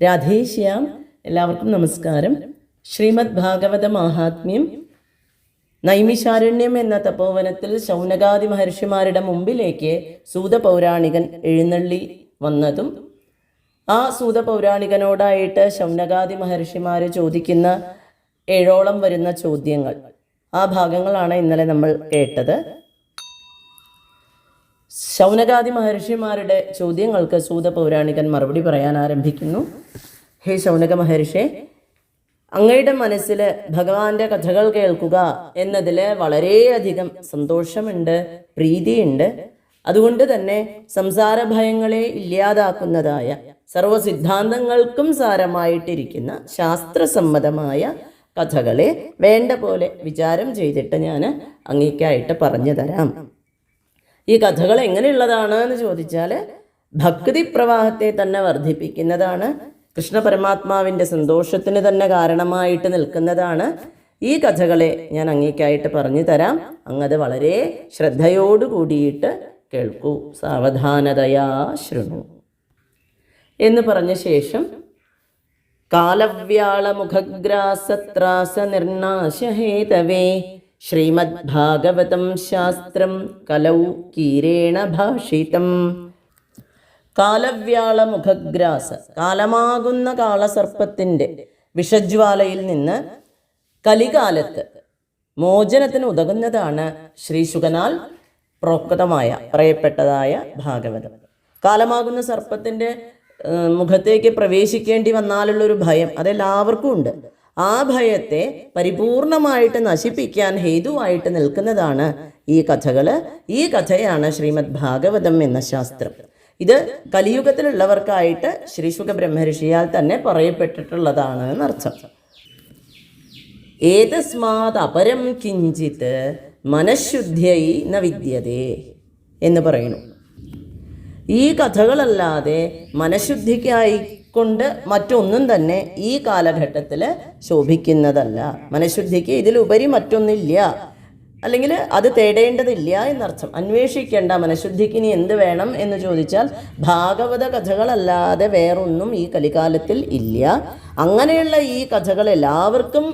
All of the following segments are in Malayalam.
രാധേശ്യാം എല്ലാവർക്കും നമസ്കാരം. ശ്രീമദ് ഭാഗവത മാഹാത്മ്യം നൈമിശാരണ്യം എന്ന തപോവനത്തിൽ ശൗനകാദി മഹർഷിമാരുടെ മുമ്പിലേക്ക് സൂതപൗരാണികൻ എഴുന്നള്ളി വന്നതും ആ സൂതപൗരാണികനോടായിട്ട് ശൗനകാദി മഹർഷിമാർ ചോദിക്കുന്ന ഏഴോളം വരുന്ന ചോദ്യങ്ങൾ. ആ ഭാഗങ്ങളാണ് ഇന്നലെ നമ്മൾ കേട്ടത്. ശൗനകാദി മഹർഷിമാരുടെ ചോദ്യങ്ങൾക്ക് സൂത പൗരാണികൻ മറുപടി പറയാൻ ആരംഭിക്കുന്നു. ഹേ ശൗനക മഹർഷി അങ്ങയുടെ മനസ്സിൽ ഭഗവാന്റെ കഥകൾ കേൾക്കുക എന്നതിൽ വളരെയധികം സന്തോഷമുണ്ട് പ്രീതിയുണ്ട്. അതുകൊണ്ട് തന്നെ സംസാര ഭയങ്ങളെ ഇല്ലാതാക്കുന്നതായ സർവ സിദ്ധാന്തങ്ങൾക്കും സാരമായിട്ടിരിക്കുന്ന ശാസ്ത്രസമ്മതമായ കഥകളെ വേണ്ട പോലെ വിചാരം ചെയ്തിട്ട് ഞാൻ അങ്ങേക്കായിട്ട് പറഞ്ഞു തരാം. ഈ കഥകൾ എങ്ങനെയുള്ളതാണ് എന്ന് ചോദിച്ചാൽ ഭക്തി പ്രവാഹത്തെ തന്നെ വർദ്ധിപ്പിക്കുന്നതാണ് കൃഷ്ണ പരമാത്മാവിന്റെ സന്തോഷത്തിന് തന്നെ കാരണമായിട്ട് നിൽക്കുന്നതാണ്. ഈ കഥകളെ ഞാൻ അങ്ങേക്കായിട്ട് പറഞ്ഞു തരാം. അങ്ങത് വളരെ ശ്രദ്ധയോടു കൂടിയിട്ട് കേൾക്കൂ. സാവധാനതയാ ശൃണു. എന്ന് പറഞ്ഞ ശേഷം കാലവ്യാളമുഖഗ്രാസത്രാസ നിർനാശഹേതവേ ശ്രീമദ്ഭാഗവതം ശാസ്ത്രം കലൗ കീരേണ ഭാഷിതം. കാലവ്യാളമുഖഗ്രാസ കാലമാകുന്ന കാളസർപ്പത്തിന്റെ വിഷജ്വാലയിൽ നിന്ന് കലികാലത്ത് മോചനത്തിന് ഉതകുന്നതാണ് ശ്രീശുഖനാൽ പ്രോക്തമായ പ്രയപ്പെട്ടതായ ഭാഗവതം. കാലമാകുന്ന സർപ്പത്തിന്റെ മുഖത്തേക്ക് പ്രവേശിക്കേണ്ടി വന്നാലുള്ളൊരു ഭയം അതെല്ലാവർക്കും ഉണ്ട്. ആ ഭയത്തെ പരിപൂർണമായിട്ട് നശിപ്പിക്കാൻ ഹേതുവായിട്ട് നിൽക്കുന്നതാണ് ഈ കഥകൾ ഈ കഥയാണ് ശ്രീമദ് ഭാഗവതം എന്ന ശാസ്ത്രം. ഇത് കലിയുഗത്തിലുള്ളവർക്കായിട്ട് ശ്രീശുഖ ബ്രഹ്മഋഷിയാൽ തന്നെ പറയപ്പെട്ടിട്ടുള്ളതാണ് എന്നർത്ഥം. ഏതസ്മാത് അപരം കിഞ്ചിത് മനഃശുദ്ധ്യൈ ന വിദ്യതേ എന്ന് പറയുന്നു. ഈ കഥകളല്ലാതെ മനഃശുദ്ധിക്കായി കൊണ്ട് മറ്റൊന്നും തന്നെ ഈ കാലഘട്ടത്തിൽ ശോഭിക്കുന്നതല്ല. മനഃശുദ്ധിക്ക് ഇതിലുപരി മറ്റൊന്നില്ല. അല്ലെങ്കിൽ അത് തേടേണ്ടതില്ല എന്നർത്ഥം. അന്വേഷിക്കേണ്ട മനഃശുദ്ധിക്ക് ഇനി എന്ത് വേണം എന്ന് ചോദിച്ചാൽ ഭാഗവത കഥകളല്ലാതെ വേറൊന്നും ഈ കലികാലത്തിൽ ഇല്ല. അങ്ങനെയുള്ള ഈ കഥകൾ എല്ലാവർക്കും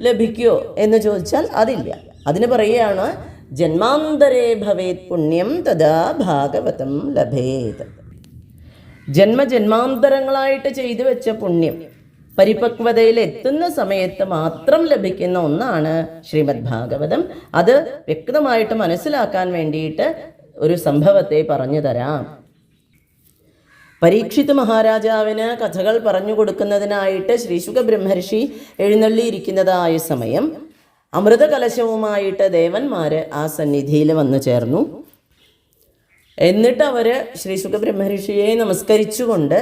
ലഭിക്കുമോ എന്ന് ചോദിച്ചാൽ അതില്ല. അതിന് പറയുകയാണ് ജന്മാന്തരേ ഭവേത് പുണ്യം തഥാ ഭാഗവതം ലഭേത്. ജന്മജന്മാന്തരങ്ങളായിട്ട് ചെയ്തു വെച്ച പുണ്യം. പരിപക്വതയിൽ എത്തുന്ന സമയത്ത് മാത്രം ലഭിക്കുന്ന ഒന്നാണ് ശ്രീമദ് ഭാഗവതം. അത് വ്യക്തമായിട്ട് മനസ്സിലാക്കാൻ വേണ്ടിയിട്ട് ഒരു സംഭവത്തെ പറഞ്ഞു തരാം. പരീക്ഷിത് മഹാരാജാവിന് കഥകൾ പറഞ്ഞു കൊടുക്കുന്നതിനായിട്ട് ശ്രീശുഖ ബ്രഹ്മർഷി എഴുന്നള്ളിയിരിക്കുന്നതായ സമയം അമൃതകലശവുമായിട്ട് ദേവന്മാര് ആ സന്നിധിയിൽ വന്നു ചേർന്നു. എന്നിട്ട് അവർ ശ്രീ സുഖ ബ്രഹ്മഋഷിയെ നമസ്കരിച്ചുകൊണ്ട്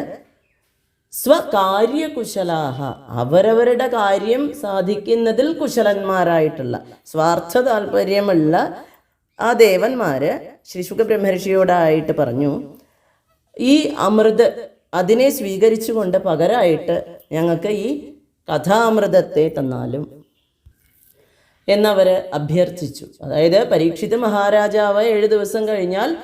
സ്വകാര്യകുശലാഹ അവരവരുടെ കാര്യം സാധിക്കുന്നതിൽ കുശലന്മാരായിട്ടുള്ള സ്വാർത്ഥ താല്പര്യമുള്ള ആ ദേവന്മാര് ശ്രീശുഖ ബ്രഹ്മർഷിയോടായിട്ട് പറഞ്ഞു ഈ അമൃത് അതിനെ സ്വീകരിച്ചുകൊണ്ട് പകരമായിട്ട് ഞങ്ങൾക്ക് ഈ കഥാമൃതത്തെ തന്നാലും എന്നവർ അഭ്യർത്ഥിച്ചു. അതായത് പരീക്ഷിത് മഹാരാജാവ് ഏഴ് ദിവസം കഴിഞ്ഞാൽ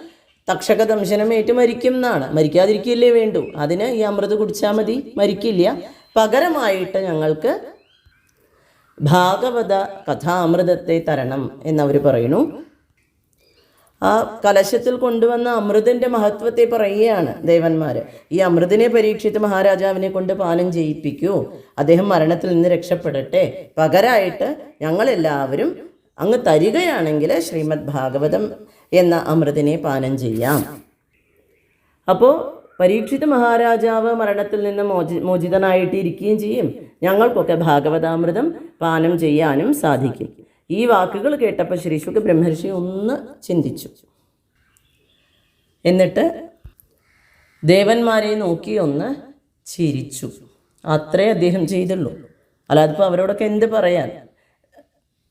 തക്ഷക ദംശനം ഏറ്റു മരിക്കും എന്നാണ് മരിക്കാതിരിക്കില്ലേ വേണ്ടു. അതിന് ഈ അമൃത് കുടിച്ചാൽ മതി. മരിക്കില്ല. പകരമായിട്ട് ഞങ്ങൾക്ക് ഭാഗവത കഥാമൃതത്തെ തരണം എന്നവർ പറയുന്നു. ആ കലശത്തിൽ കൊണ്ടുവന്ന അമൃതിന്റെ മഹത്വത്തെ പറയുകയാണ് ദേവന്മാർ ഈ അമൃതിനെ പരീക്ഷിച്ച് മഹാരാജാവിനെ കൊണ്ട് പാനം ചെയ്യിപ്പിക്കൂ. അദ്ദേഹം മരണത്തിൽ നിന്ന് രക്ഷപ്പെടട്ടെ. പകരമായിട്ട് ഞങ്ങളെല്ലാവരും അങ്ങ് തരികയാണെങ്കിൽ ശ്രീമദ് ഭാഗവതം എന്ന അമൃതിനെ പാനം ചെയ്യാം. അപ്പോൾ പരീക്ഷിത് മഹാരാജാവ് മരണത്തിൽ നിന്ന് മോചി മോചിതനായിട്ട് ഇരിക്കുകയും ചെയ്യും. ഞങ്ങൾക്കൊക്കെ ഭാഗവതാമൃതം പാനം ചെയ്യാനും സാധിക്കും. ഈ വാക്കുകൾ കേട്ടപ്പോൾ ശ്രീശുക്ക് ബ്രഹ്മർഷി ഒന്ന് ചിന്തിച്ചു. എന്നിട്ട് ദേവന്മാരെ നോക്കി ഒന്ന് ചിരിച്ചു. അത്രേ അദ്ദേഹം ചെയ്തുള്ളൂ. അല്ലാതിപ്പോൾ അവരോടൊക്കെ എന്ത് പറയാൻ?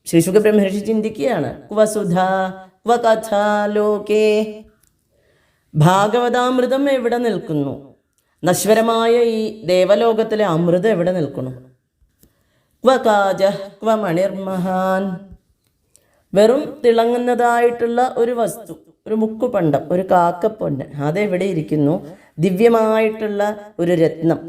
ശ്രീശുഖ ബ്രഹ്മർഷി ചിന്തിക്കുകയാണ്. ക്വസുധ ക്വ കഥ ലോകേ ഭാഗവതാമൃതം എവിടെ നിൽക്കുന്നു? നശ്വരമായ ഈ ദേവലോകത്തിലെ അമൃതം എവിടെ നിൽക്കുന്നു? ക്വ കാജ ക്വ മണിർമഹാൻ വെറും തിളങ്ങുന്നതായിട്ടുള്ള ഒരു വസ്തു ഒരു മുക്കുപണ്ടം ഒരു കാക്കപ്പൊന്ന് അതെവിടെ ഇരിക്കുന്നു? ദിവ്യമായിട്ടുള്ള ഒരു രത്നം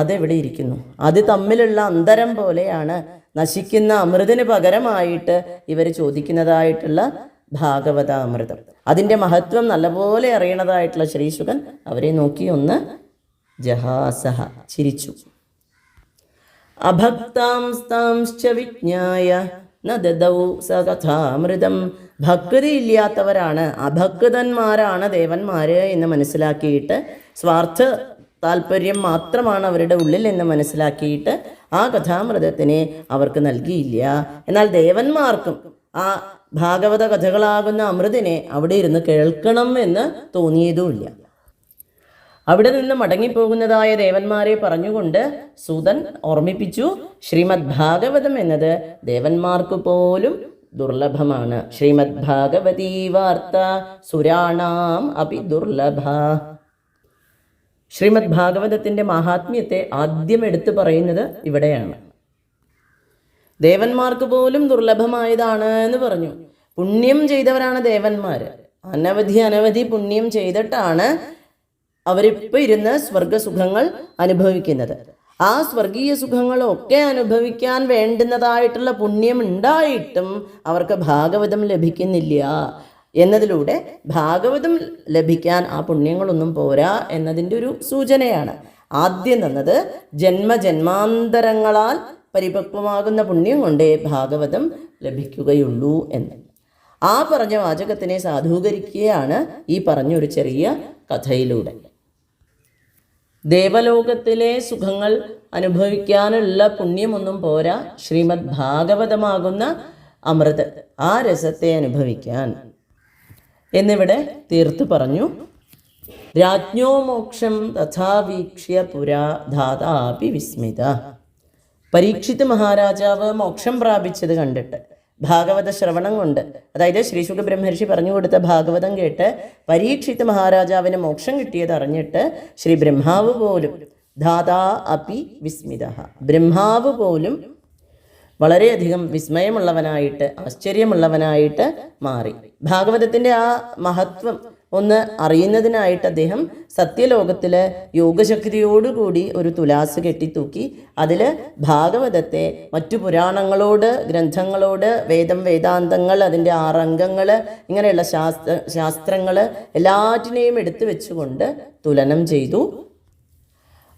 അതെവിടെ ഇരിക്കുന്നു? അത് തമ്മിലുള്ള അന്തരം പോലെയാണ് നശിക്കുന്ന അമൃതിന് പകരമായിട്ട് ഇവർ ചോദിക്കുന്നതായിട്ടുള്ള ഭാഗവതാമൃതം. അതിന്റെ മഹത്വം നല്ലപോലെ അറിയണതായിട്ടുള്ള ശ്രീശുഖൻ അവരെ നോക്കി ഒന്ന് ജഹാസഹ ചിരിച്ചു. അഭക്താംസ്താംശ്ച വിജ്ഞായ ന ദദൗ സകഥാമൃതം ഭക്തിയില്ലാത്തവരാണ് അഭക്തന്മാരാണ് ദേവന്മാര് എന്ന് മനസ്സിലാക്കിയിട്ട് സ്വാർത്ഥ താല്പര്യം മാത്രമാണ് അവരുടെ ഉള്ളിൽ എന്ന് മനസ്സിലാക്കിയിട്ട് ആ കഥാമൃതത്തിനെ അവർക്ക് നൽകിയില്ല. എന്നാൽ ദേവന്മാർക്കും ആ ഭാഗവത കഥകളാകുന്ന അമൃതിനെ അവിടെ ഇരുന്ന് കേൾക്കണം എന്ന് തോന്നിയതുമില്ല. അവിടെ നിന്ന് മടങ്ങിപ്പോകുന്നതായ ദേവന്മാരെ പറഞ്ഞുകൊണ്ട് സൂതൻ ഓർമ്മിപ്പിച്ചു ശ്രീമദ് ഭാഗവതം എന്നത് ദേവന്മാർക്ക് പോലും ദുർലഭമാണ്. ശ്രീമദ് ഭാഗവതീ വാർത്ത സുരാണാം അപി ദുർലഭ. ശ്രീമദ് ഭാഗവതത്തിന്റെ മഹാത്മ്യത്തെ ആദ്യം എടുത്തു പറയുന്നത് ഇവിടെയാണ്. ദേവന്മാർക്ക് പോലും ദുർലഭമായതാണ് എന്ന് പറഞ്ഞു. പുണ്യം ചെയ്തവരാണ് ദേവന്മാർ അനവധി അനവധി പുണ്യം ചെയ്തിട്ടാണ് അവരിപ്പോൾ ഇരുന്ന് സ്വർഗസുഖങ്ങൾ അനുഭവിക്കുന്നത്. ആ സ്വർഗീയ സുഖങ്ങളൊക്കെ അനുഭവിക്കാൻ വേണ്ടുന്നതായിട്ടുള്ള പുണ്യം ഉണ്ടായിട്ടും അവർക്ക് ഭാഗവതം ലഭിക്കുന്നില്ല. എന്നതിലൂടെ ഭാഗവതം ലഭിക്കാൻ ആ പുണ്യങ്ങളൊന്നും പോരാ എന്നതിന്റെ ഒരു സൂചനയാണ്. ആദ്യം തന്നത് ജന്മജന്മാന്തരങ്ങളാൽ പരിപക്വമാകുന്ന പുണ്യം കൊണ്ടേ ഭാഗവതം ലഭിക്കുകയുള്ളൂ എന്ന്. ആ പറഞ്ഞ വാചകത്തിനെ സാധൂകരിക്കുകയാണ് ഈ പറഞ്ഞൊരു ചെറിയ കഥയിലൂടെ. ദേവലോകത്തിലെ സുഖങ്ങൾ അനുഭവിക്കാനുള്ള പുണ്യമൊന്നും പോരാ ശ്രീമദ് ഭാഗവതമാകുന്ന അമൃത് ആ രസത്തെ അനുഭവിക്കാൻ. എന്നിവിടെ തീർത്തു പറഞ്ഞു രാജ്ഞോ മോക്ഷം തഥാവീക്ഷ്യ പുരാ ധാതാപി വിസ്മിത. പരീക്ഷിത് മഹാരാജാവ് മോക്ഷം പ്രാപിച്ചത് കണ്ടിട്ട് ഭാഗവത ശ്രവണം കൊണ്ട്. അതായത് ശ്രീശുഖ ബ്രഹ്മർഷി പറഞ്ഞു കൊടുത്ത ഭാഗവതം കേട്ട് പരീക്ഷിത് മഹാരാജാവിന് മോക്ഷം കിട്ടിയത് അറിഞ്ഞിട്ട് ശ്രീ ബ്രഹ്മാവ് പോലും ധാതാ അപി വിസ്മിത. ബ്രഹ്മാവ് പോലും വളരെയധികം വിസ്മയമുള്ളവനായിട്ട് ആശ്ചര്യമുള്ളവനായിട്ട് മാറി. ഭാഗവതത്തിന്റെ ആ മഹത്വം ഒന്ന് അറിയുന്നതിനായിട്ട് അദ്ദേഹം സത്യലോകത്തിൽ യോഗശക്തിയോടുകൂടി ഒരു തുലാസ് കെട്ടിത്തൂക്കി. അതിൽ ഭാഗവതത്തെ മറ്റു പുരാണങ്ങളോട് ഗ്രന്ഥങ്ങളോട് വേദം വേദാന്തങ്ങൾ അതിന്റെ ആറംഗങ്ങൾ ഇങ്ങനെയുള്ള ശാസ്ത്ര ശാസ്ത്രങ്ങൾ എല്ലാറ്റിനെയും എടുത്തു വെച്ചുകൊണ്ട് തുലനം ചെയ്തു.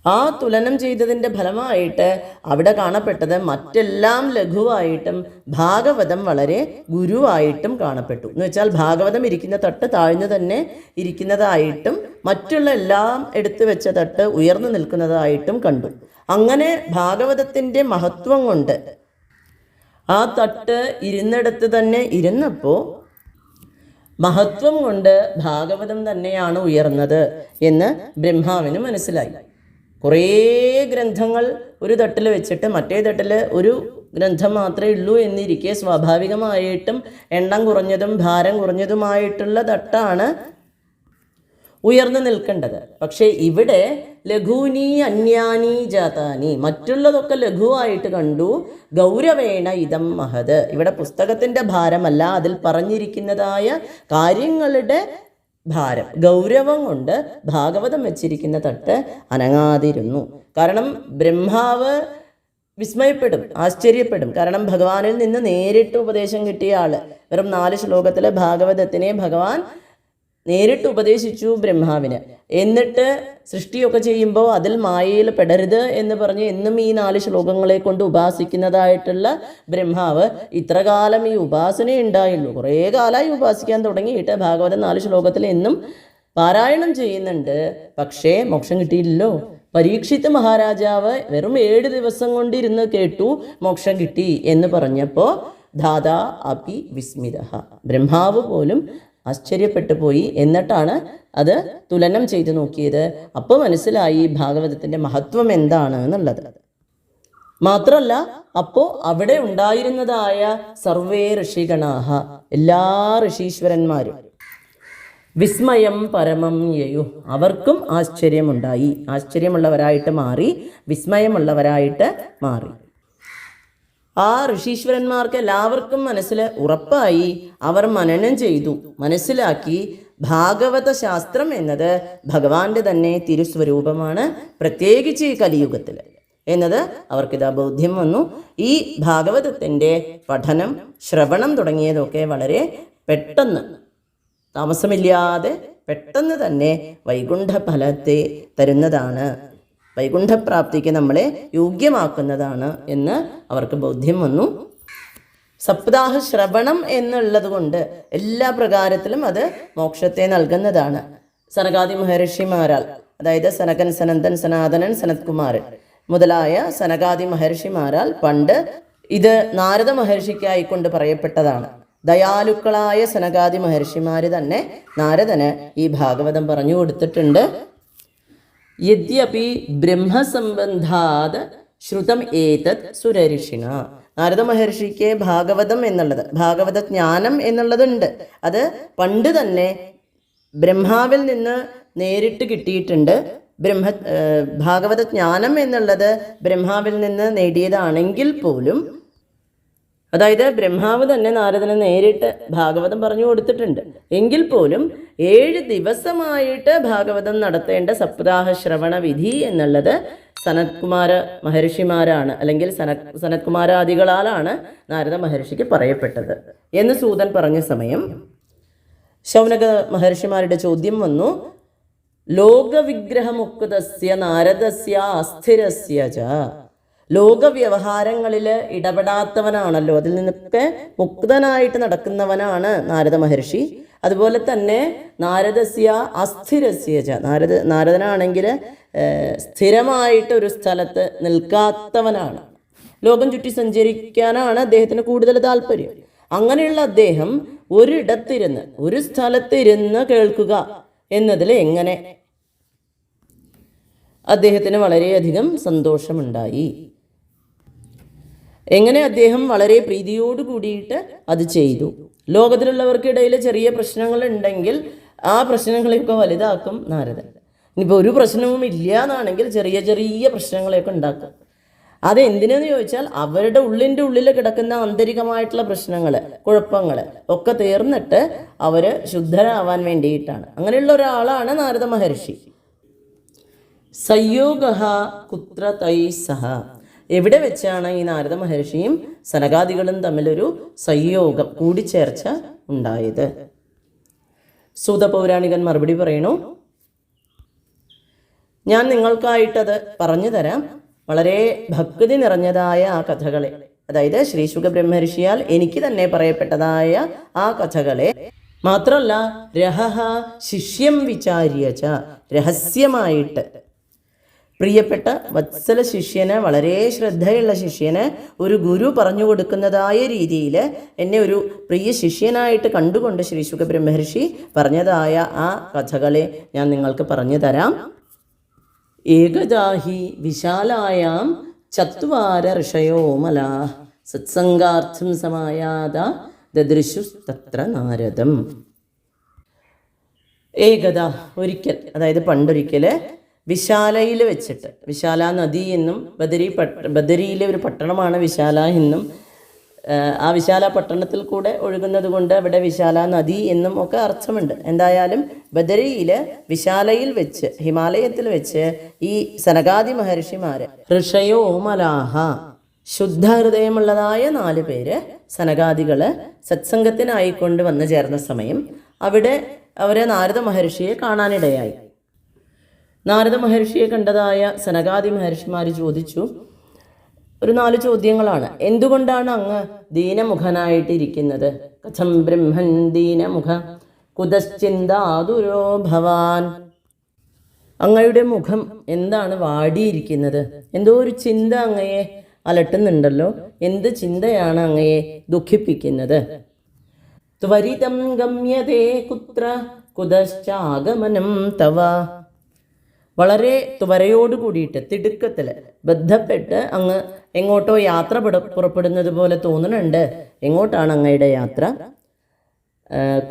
ആ തുലനം ചെയ്തതിന്റെ ഫലമായിട്ട് അവിടെ കാണപ്പെട്ടത് മറ്റെല്ലാം ലഘുവായിട്ടും ഭാഗവതം വളരെ ഗുരുവായിട്ടും കാണപ്പെട്ടു. എന്ന് വെച്ചാൽ ഭാഗവതം ഇരിക്കുന്ന തട്ട് താഴ്ന്നു തന്നെ ഇരിക്കുന്നതായിട്ടും മറ്റുള്ള എല്ലാം എടുത്തു വെച്ച തട്ട് ഉയർന്നു നിൽക്കുന്നതായിട്ടും കണ്ടു. അങ്ങനെ ഭാഗവതത്തിന്റെ മഹത്വം കൊണ്ട് ആ തട്ട് ഇരുന്നിടത്ത് തന്നെ ഇരുന്നപ്പോൾ മഹത്വം കൊണ്ട് ഭാഗവതം തന്നെയാണ് ഉയർന്നത് എന്ന് ബ്രഹ്മാവിന് മനസ്സിലായി. കുറേ ഗ്രന്ഥങ്ങൾ ഒരു തട്ടിൽ വെച്ചിട്ട് മറ്റേ തട്ടിൽ ഒരു ഗ്രന്ഥം മാത്രമേ ഉള്ളൂ എന്നിരിക്കെ സ്വാഭാവികമായിട്ടും എണ്ണം കുറഞ്ഞതും ഭാരം കുറഞ്ഞതുമായിട്ടുള്ള തട്ടാണ് ഉയർന്നു നിൽക്കേണ്ടത്. പക്ഷേ ഇവിടെ ലഘൂനി അന്യാനി ജാതാനി മറ്റുള്ളതൊക്കെ ലഘുവായിട്ട് കണ്ടു. ഗൗരവേണ ഇതം മഹത്. ഇവിടെ പുസ്തകത്തിന്റെ ഭാരമല്ല അതിൽ പറഞ്ഞിരിക്കുന്നതായ കാര്യങ്ങളുടെ ഭാരം. ഗൗരവം കൊണ്ട് ഭാഗവതം വെച്ചിരിക്കുന്ന തട്ട് അനങ്ങാതിരുന്നു. കാരണം ബ്രഹ്മാവ് വിസ്മയപ്പെടും ആശ്ചര്യപ്പെടും. കാരണം ഭഗവാനിൽ നിന്ന് നേരിട്ട് ഉപദേശം കിട്ടിയ ആൾ. വെറും നാല് ശ്ലോകത്തിലെ ഭാഗവതത്തിനെ ഭഗവാൻ നേരിട്ട് ഉപദേശിച്ചു ബ്രഹ്മാവിന്. എന്നിട്ട് സൃഷ്ടിയൊക്കെ ചെയ്യുമ്പോൾ അതിൽ മായയിൽ പെടരുത് എന്ന് പറഞ്ഞ് എന്നും ഈ നാല് ശ്ലോകങ്ങളെ കൊണ്ട് ഉപാസിക്കുന്നതായിട്ടുള്ള ബ്രഹ്മാവ് ഇത്രകാലം ഈ ഉപാസന ഉണ്ടായുള്ളൂ കുറേ കാലമായി ഉപാസിക്കാൻ തുടങ്ങിയിട്ട് ഭാഗവത നാല് ശ്ലോകത്തിൽ എന്നും പാരായണം ചെയ്യുന്നുണ്ട്. പക്ഷേ മോക്ഷം കിട്ടിയില്ലല്ലോ. പരീക്ഷിത്ത് മഹാരാജാവ് വെറും ഏഴ് ദിവസം കൊണ്ടിരുന്ന് കേട്ടു മോക്ഷം കിട്ടി എന്ന് പറഞ്ഞപ്പോൾ ദാദാ അപി വിസ്മിത. ബ്രഹ്മാവ് പോലും ആശ്ചര്യപ്പെട്ടു പോയി എന്നിട്ടാണ് അത് തുലനം ചെയ്തു നോക്കിയത്. അപ്പോൾ മനസ്സിലായി ഭാഗവതത്തിന്റെ മഹത്വം എന്താണ് എന്നുള്ളത്. മാത്രമല്ല അപ്പോൾ അവിടെ ഉണ്ടായിരുന്നതായ സർവേ ഋഷിഗണാഹ എല്ലാ ഋഷീശ്വരന്മാരും വിസ്മയം പരമം യയു. അവർക്കും ആശ്ചര്യമുണ്ടായി. ആശ്ചര്യമുള്ളവരായിട്ട് മാറി വിസ്മയമുള്ളവരായിട്ട് മാറി. ആ ഋഷീശ്വരന്മാർക്ക് എല്ലാവർക്കും മനസ്സിൽ ഉറപ്പായി അവർ മനനം ചെയ്തു. മനസ്സിലാക്കി ഭാഗവത ശാസ്ത്രം എന്നത് ഭഗവാന്റെ തന്നെ തിരുസ്വരൂപമാണ്. പ്രത്യേകിച്ച് ഈ കലിയുഗത്തിൽ എന്നത് അവർക്കിതാ ബോധ്യം വന്നു. ഈ ഭാഗവതത്തിന്റെ പഠനം ശ്രവണം തുടങ്ങിയതൊക്കെ വളരെ പെട്ടെന്ന് താമസമില്ലാതെ പെട്ടെന്ന് തന്നെ വൈകുണ്ഠ ഫലത്തെ തരുന്നതാണ്. വൈകുണ്ഠപ്രാപ്തിക്ക് നമ്മളെ യോഗ്യമാക്കുന്നതാണ് എന്ന് അവർക്ക് ബോധ്യം വന്നു. സപ്താഹ ശ്രവണം എന്നുള്ളത് കൊണ്ട് എല്ലാ പ്രകാരത്തിലും അത് മോക്ഷത്തെ നൽകുന്നതാണ്. സനകാദി മഹർഷിമാരാൽ അതായത് സനകൻ സനന്ദൻ സനാതനൻ സനത്കുമാരൻ മുതലായ സനകാദി മഹർഷിമാരാൽ പണ്ട് ഇത് നാരദ മഹർഷിക്കായിക്കൊണ്ട് പറയപ്പെട്ടതാണ്. ദയാലുക്കളായ സനകാദി മഹർഷിമാര് തന്നെ നാരദന് ഈ ഭാഗവതം പറഞ്ഞു കൊടുത്തിട്ടുണ്ട്. യദ്യപി ബ്രഹ്മസംബന്ധാത് ശ്രുതം ഏതത് സുരരിഷിണ. നാരദ മഹർഷിക്ക് ഭാഗവതം എന്നുള്ളത് ഭാഗവത ജ്ഞാനം എന്നുള്ളതുണ്ട്. അത് പണ്ട് തന്നെ ബ്രഹ്മാവിൽ നിന്ന് നേരിട്ട് കിട്ടിയിട്ടുണ്ട്. ബ്രഹ്മ ഭാഗവത ജ്ഞാനം എന്നുള്ളത് ബ്രഹ്മാവിൽ നിന്ന് നേടിയതാണെങ്കിൽ പോലും അതായത് ബ്രഹ്മാവ് തന്നെ നാരദന് നേരിട്ട് ഭാഗവതം പറഞ്ഞു കൊടുത്തിട്ടുണ്ട്. എങ്കിൽ പോലും ഏഴ് ദിവസമായിട്ട് ഭാഗവതം നടത്തേണ്ട സപ്താഹ ശ്രവണ വിധി എന്നുള്ളത് സനത്കുമാര മഹർഷിമാരാണ് അല്ലെങ്കിൽ സന സനത്കുമാരാദികളാലാണ് നാരദ മഹർഷിക്ക് പറയപ്പെട്ടത്. എന്ന് സൂതൻ പറഞ്ഞ സമയം ശൗനക മഹർഷിമാരുടെ ചോദ്യം വന്നു. ലോകവിഗ്രഹമുക്തസ്യ നാരദസ്യ അസ്ഥിരസ്യ ച. ലോകവ്യവഹാരങ്ങളിൽ ഇടപെടാത്തവനാണല്ലോ അതിൽ നിന്നൊക്കെ മുക്തനായിട്ട് നടക്കുന്നവനാണ് നാരദ മഹർഷി. അതുപോലെ തന്നെ നാരദസ്യ അസ്ഥിരസ്യ നാരദ നാരദനാണെങ്കിൽ സ്ഥിരമായിട്ട് ഒരു സ്ഥലത്ത് നിൽക്കാത്തവനാണ്. ലോകം ചുറ്റി സഞ്ചരിക്കാനാണ് അദ്ദേഹത്തിന് കൂടുതൽ താല്പര്യം. അങ്ങനെയുള്ള അദ്ദേഹം ഒരിടത്തിരുന്ന് ഒരു സ്ഥലത്തിരുന്ന് കേൾക്കുക എന്നതിൽ എങ്ങനെ? അദ്ദേഹത്തിന് വളരെയധികം സന്തോഷമുണ്ടായി. എങ്ങനെ അദ്ദേഹം വളരെ പ്രീതിയോട് കൂടിയിട്ട് അത് ചെയ്തു? ലോകത്തിലുള്ളവർക്കിടയിൽ ചെറിയ പ്രശ്നങ്ങൾ ഉണ്ടെങ്കിൽ ആ പ്രശ്നങ്ങളെയൊക്കെ വലുതാക്കും നാരദൻ. ഇനിയിപ്പോൾ ഒരു പ്രശ്നവും ഇല്ല എന്നാണെങ്കിൽ ചെറിയ ചെറിയ പ്രശ്നങ്ങളെയൊക്കെ ഉണ്ടാക്കും. അത് എന്തിനെന്ന് ചോദിച്ചാൽ അവരുടെ ഉള്ളിന്റെ ഉള്ളിൽ കിടക്കുന്ന ആന്തരികമായിട്ടുള്ള പ്രശ്നങ്ങൾ കുഴപ്പങ്ങൾ ഒക്കെ തീർന്നിട്ട് അവർ ശുദ്ധരാവാൻ വേണ്ടിയിട്ടാണ്. അങ്ങനെയുള്ള ഒരാളാണ് നാരദ മഹർഷി. സയ്യോഗ കുത്ര തൈ സഹ. എവിടെ വെച്ചാണ് ഈ നാരദ മഹർഷിയും സനകാദികളും തമ്മിലൊരു സംയോഗം കൂടിച്ചേർച്ച ഉണ്ടായത്? സൂത പൗരാണികൻ മറുപടി പറയണു ഞാൻ നിങ്ങൾക്കായിട്ടത് പറഞ്ഞു തരാം. വളരെ ഭക്തി നിറഞ്ഞതായ ആ കഥകളെ. അതായത് ശ്രീശുഖ ബ്രഹ്മർഷിയാൽ എനിക്ക് തന്നെ പറയപ്പെട്ടതായ ആ കഥകളെ മാത്രമല്ല രഹഹ ശിഷ്യം വിചാര്യച്ച രഹസ്യമായിട്ട് പ്രിയപ്പെട്ട വത്സല ശിഷ്യന് വളരെ ശ്രദ്ധയുള്ള ശിഷ്യന് ഒരു ഗുരു പറഞ്ഞു കൊടുക്കുന്നതായ രീതിയിൽ എന്നെ ഒരു പ്രിയ ശിഷ്യനായിട്ട് കണ്ടുകൊണ്ട് ശ്രീ ശുഖ ബ്രഹ്മർഷി പറഞ്ഞതായ ആ കഥകളെ ഞാൻ നിങ്ങൾക്ക് പറഞ്ഞു തരാം. ഏകദാഹി വിശാലായാം ചത്വാര ഋഷയോമല സത്സംഗാർത്ഥം സമായാത ദദൃശു തത്ര നാരദം. ഏകത ഒരിക്കൽ അതായത് പണ്ടൊരിക്കൽ വിശാലയിൽ വെച്ചിട്ട് വിശാല നദി എന്നും ബദരി പട്ട ബദരിയിലെ ഒരു പട്ടണമാണ് വിശാല എന്നും ആ, വിശാല പട്ടണത്തിൽ കൂടെ ഒഴുകുന്നത് കൊണ്ട് അവിടെ വിശാല നദി എന്നും ഒക്കെ അർത്ഥമുണ്ട്. എന്തായാലും ബദരിയിൽ വിശാലയിൽ വെച്ച് ഹിമാലയത്തിൽ വെച്ച് ഈ സനകാദി മഹർഷിമാര് ശുദ്ധ ഹൃദയമുള്ളതായ നാല് പേര് സനകാദികൾ സത്സംഗത്തിനായിക്കൊണ്ട് വന്നു ചേർന്ന സമയം അവിടെ അവരെ നാരദ മഹർഷിയെ കാണാനിടയായി. നാരദ മഹർഷിയെ കണ്ടതായ സനകാദി മഹർഷിമാർ ചോദിച്ചു ഒരു നാല് ചോദ്യങ്ങളാണ്. എന്തുകൊണ്ടാണ് അങ്ങ് ദീനമുഖനായിട്ടിരിക്കുന്നത്? കഥം ബ്രഹ്മൻ ദീനമുഖ കുതശ്ചിന്താതുരോ ഭവാൻ. അങ്ങയുടെ മുഖം എന്താണ് വാടിയിരിക്കുന്നത്? എന്തോ ഒരു ചിന്ത അങ്ങയെ അലട്ടുന്നുണ്ടല്ലോ. എന്ത് ചിന്തയാണ് അങ്ങയെ ദുഃഖിപ്പിക്കുന്നത്? ത്വരിതം ഗമ്യതേ കുത്ര കുതശ്ചാഗമനം തവ. വളരെ ത്വരയോട് കൂടിയിട്ട് തിടുക്കത്തിൽ ബന്ധപ്പെട്ട് അങ്ങ് എങ്ങോട്ടോ യാത്ര പുറ- പുറപ്പെടുന്നത് പോലെ തോന്നുന്നുണ്ട്. എങ്ങോട്ടാണ് അങ്ങയുടെ യാത്ര?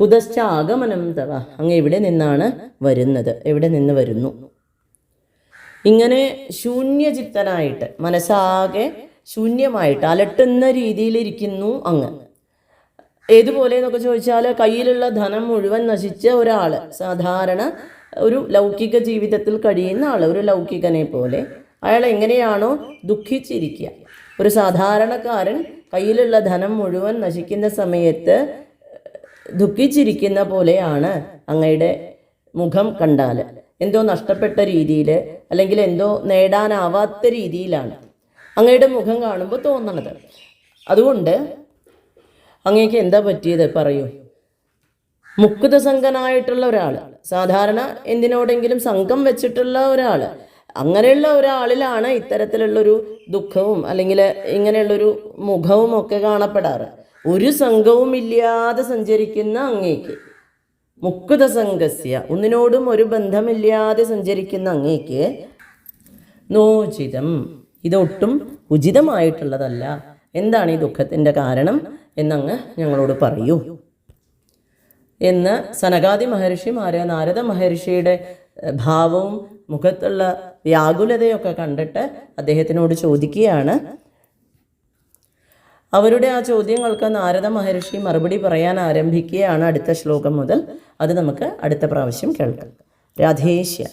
കുതശ്ച ആഗമനം തവ അങ്ങ് എവിടെ നിന്നാണ് വരുന്നത്? എവിടെ നിന്ന് വരുന്നു? ഇങ്ങനെ ശൂന്യചിത്തനായിട്ട് മനസ്സാകെ ശൂന്യമായിട്ട് അലട്ടുന്ന രീതിയിലിരിക്കുന്നു അങ്ങ്. ഏതുപോലെ എന്നൊക്കെ ചോദിച്ചാൽ കയ്യിലുള്ള ധനം മുഴുവൻ നശിച്ച ഒരാൾ സാധാരണ ഒരു ലൗകിക ജീവിതത്തിൽ കഴിയുന്ന ആൾ ഒരു ലൗകികനെ പോലെ അയാൾ എങ്ങനെയാണോ ദുഃഖിച്ചിരിക്കുക. ഒരു സാധാരണക്കാരൻ കയ്യിലുള്ള ധനം മുഴുവൻ നശിക്കുന്ന സമയത്ത് ദുഃഖിച്ചിരിക്കുന്ന പോലെയാണ് അങ്ങയുടെ മുഖം കണ്ടാൽ എന്തോ നഷ്ടപ്പെട്ട രീതിയിൽ അല്ലെങ്കിൽ എന്തോ നേടാനാവാത്ത രീതിയിലാണ് അങ്ങയുടെ മുഖം കാണുമ്പോൾ തോന്നണത്. അതുകൊണ്ട് അങ്ങേക്ക് എന്താ പറ്റിയത് പറയൂ. മുക്കുതസംഗനായിട്ടുള്ള ഒരാൾ സാധാരണ എന്തിനോടെങ്കിലും സംഘം വെച്ചിട്ടുള്ള ഒരാൾ അങ്ങനെയുള്ള ഒരാളിലാണ് ഇത്തരത്തിലുള്ളൊരു ദുഃഖവും അല്ലെങ്കിൽ ഇങ്ങനെയുള്ളൊരു മുഖവും ഒക്കെ കാണപ്പെടാറ്. ഒരു സംഘവും ഇല്ലാതെ സഞ്ചരിക്കുന്ന അങ്ങേക്ക്. മുക്കുത സംഘസ്യ ഒന്നിനോടും ഒരു ബന്ധമില്ലാതെ സഞ്ചരിക്കുന്ന അങ്ങേക്ക് നോചിതം. ഇതൊട്ടും ഉചിതമായിട്ടുള്ളതല്ല. എന്താണ് ഈ ദുഃഖത്തിന്റെ കാരണം എന്നങ്ങ് ഞങ്ങളോട് പറയൂ. എന്ന് സനകാദി മഹർഷിമാര് നാരദ മഹർഷിയുടെ ഭാവവും മുഖത്തുള്ള വ്യാകുലതയൊക്കെ കണ്ടിട്ട് അദ്ദേഹത്തിനോട് ചോദിക്കുകയാണ്. അവരുടെ ആ ചോദ്യങ്ങൾക്ക് നാരദ മഹർഷി മറുപടി പറയാൻ ആരംഭിക്കുകയാണ് അടുത്ത ശ്ലോകം മുതൽ. അത് നമുക്ക് അടുത്ത പ്രാവശ്യം കേൾക്കാം. രാധേശ്യ.